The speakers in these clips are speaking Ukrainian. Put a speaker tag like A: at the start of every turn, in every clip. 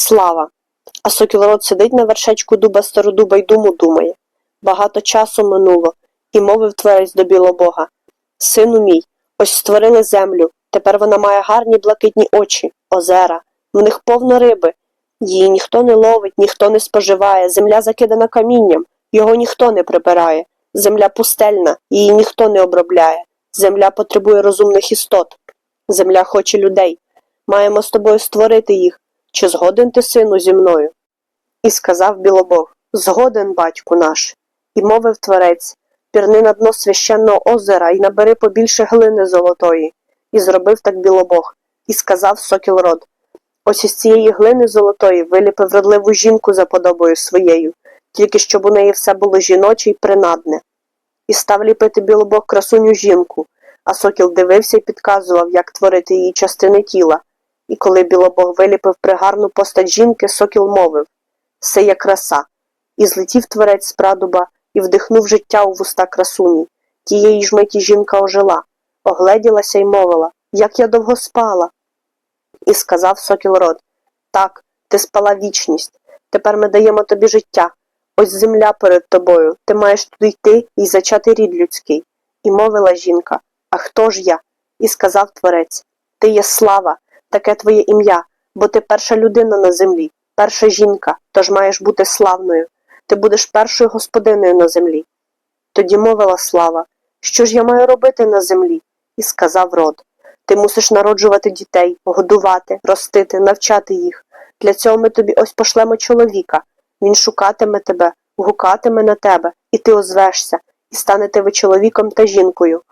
A: Слава. А сокілород сидить на вершечку дуба стародуба й думу думає. Багато часу минуло, і мовив творець до білобога. Сину мій, ось створили землю, тепер вона має гарні блакитні очі, озера, в них повно риби. Її ніхто не ловить, ніхто не споживає, земля закидана камінням, його ніхто не прибирає. Земля пустельна, її ніхто не обробляє. Земля потребує розумних істот. Земля хоче людей. Маємо з тобою створити їх. Чи згоден ти, сину, зі мною? І сказав білобог Згоден, батьку наш. І мовив творець Пірни на дно священного озера і набери побільше глини золотої. І зробив так білобог, і сказав сокіл-род Ось із цієї глини золотої виліпив вродливу жінку за подобою своєю, тільки щоб у неї все було жіноче й принадне. І став ліпити білобог красуню жінку, а сокіл дивився і підказував, як творити її частини тіла. І коли білобог виліпив пригарну постать жінки, сокіл мовив Це є краса. І злетів творець з прадуба і вдихнув життя у вуста красуні. Тієї ж миті жінка ожила, огледілася й мовила Як я довго спала. І сказав сокіл род Так, ти спала вічність. Тепер ми даємо тобі життя. Ось земля перед тобою. Ти маєш туди йти і зачати рід людський. І мовила жінка А хто ж я? І сказав творець Ти є слава, таке твоє ім'я, бо ти перша людина на землі, перша жінка, тож маєш бути славною. Ти будеш першою господиною на землі. Тоді мовила слава, що ж я маю робити на землі? І сказав род Ти мусиш народжувати дітей, годувати, ростити, навчати їх. Для цього ми тобі ось пошлемо чоловіка. Він шукатиме тебе, гукатиме на тебе, і ти озвешся, і станете ви чоловіком та жінкою.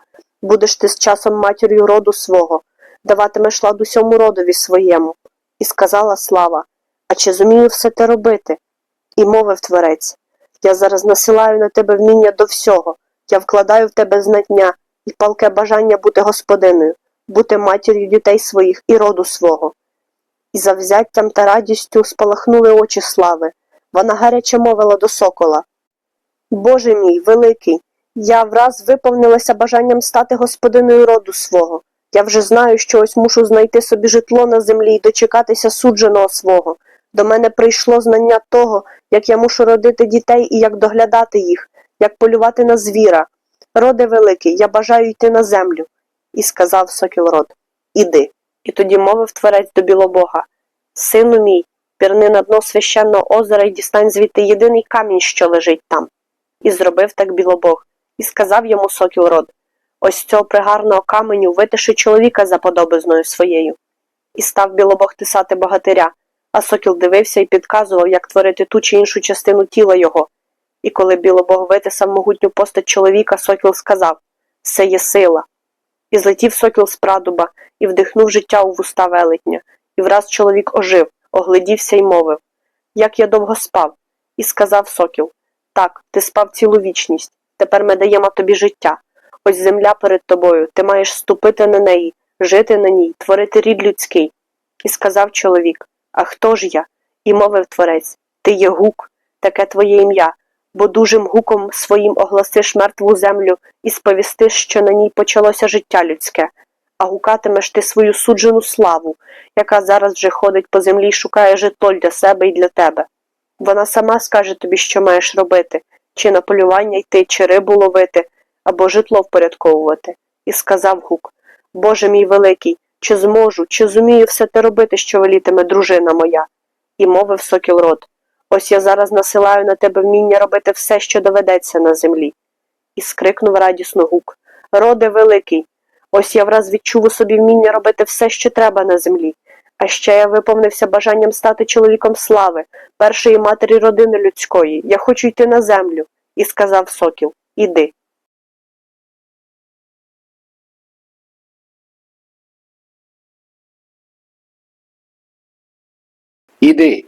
A: Будеш ти з часом матір'ю роду свого, даватимеш лад усьому родові своєму. І сказала слава А чи зумію все те робити? І мовив творець Я зараз насилаю на тебе вміння до всього, я вкладаю в тебе знання і палке бажання бути господиною, бути матір'ю дітей своїх і роду свого. І завзяттям та радістю спалахнули очі слави. Вона гаряче мовила до сокола. Боже мій, великий, я враз виповнилася бажанням стати господиною роду свого. Я вже знаю, що ось мушу знайти собі житло на землі і дочекатися судженого свого. До мене прийшло знання того, як я мушу родити дітей і як доглядати їх, як полювати на звіра. Роде великий, я бажаю йти на землю. І сказав Сокілрод Іди. І тоді мовив творець до білобога Сину мій, пірни на дно священного озера і дістань звідти єдиний камінь, що лежить там. І зробив так білобог, і сказав йому Сокілрод Ось цього пригарного каменю витиши чоловіка за подобизною своєю. І став білобог тисати богатиря, а сокіл дивився і підказував, як творити ту чи іншу частину тіла його. І коли білобог витисав могутню постать чоловіка, сокіл сказав Це є сила. І злетів сокіл з прадуба і вдихнув життя у вуста велетня, і враз чоловік ожив, оглядівся й мовив Як я довго спав. І сказав сокіл Так, ти спав цілу вічність. Тепер ми даємо тобі життя. Ось земля перед тобою, ти маєш ступити на неї, жити на ній, творити рід людський. І сказав чоловік А хто ж я? І мовив творець Ти є гук, таке твоє ім'я, бо дужим гуком своїм огласиш мертву землю і сповістиш, що на ній почалося життя людське, а гукатимеш ти свою суджену славу, яка зараз вже ходить по землі і шукає житло для себе і для тебе. Вона сама скаже тобі, що маєш робити, чи на полювання йти, чи рибу ловити, або житло впорядковувати. І сказав гук Боже мій великий, чи зможу, чи зумію все те робити, що велітиме дружина моя? І мовив сокіл рот Ось я зараз насилаю на тебе вміння робити все, що доведеться на землі. І скрикнув радісно гук Роде великий, ось я враз відчув у собі вміння робити все, що треба на землі. А ще я виповнився бажанням стати чоловіком слави, першої матері родини людської. Я хочу йти на землю. І сказав сокіл Іди.
B: Іди,